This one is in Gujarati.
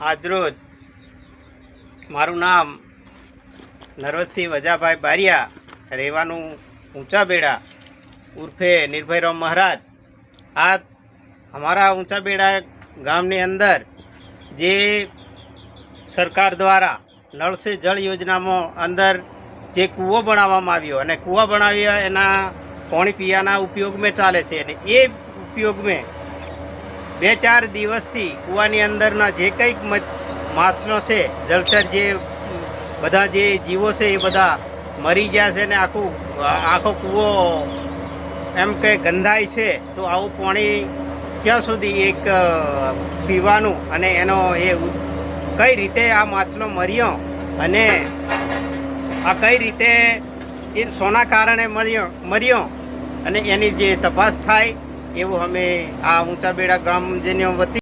આજરોજ મારું નામ નરવતસિંહ વજાભાઈ બારિયા, રહેવાનું ઊંચા બેડા ઉર્ફે નિર્ભયરામ મહારાજ. આ અમારા ઊંચા બેડા ગામની અંદર જે સરકાર દ્વારા નળ સે જળ યોજનામાં અંદર જે કૂવો બનાવવામાં આવ્યો અને કૂવા બનાવ્યા એના પાણી પીવાના ઉપયોગમાં ચાલે છે અને એ ઉપયોગમાં બે ચાર દિવસથી કૂવાની અંદરના જે કંઈક માછનો છે જળચર જે, બધા જે જીવો છે એ બધા મરી ગયા છે ને આખું, આખો કૂવો એમ કે ગંધાય છે, તો આવું પાણી ક્યાં સુધી એક પીવાનું અને એનો એ કઈ રીતે આ માછલો મર્યો અને આ કઈ રીતે એ સોના કારણે મળ્યો મર્યો અને એની જે તપાસ થાય એવું અમે આ ઊંચા બેડા ગામ જેની વતી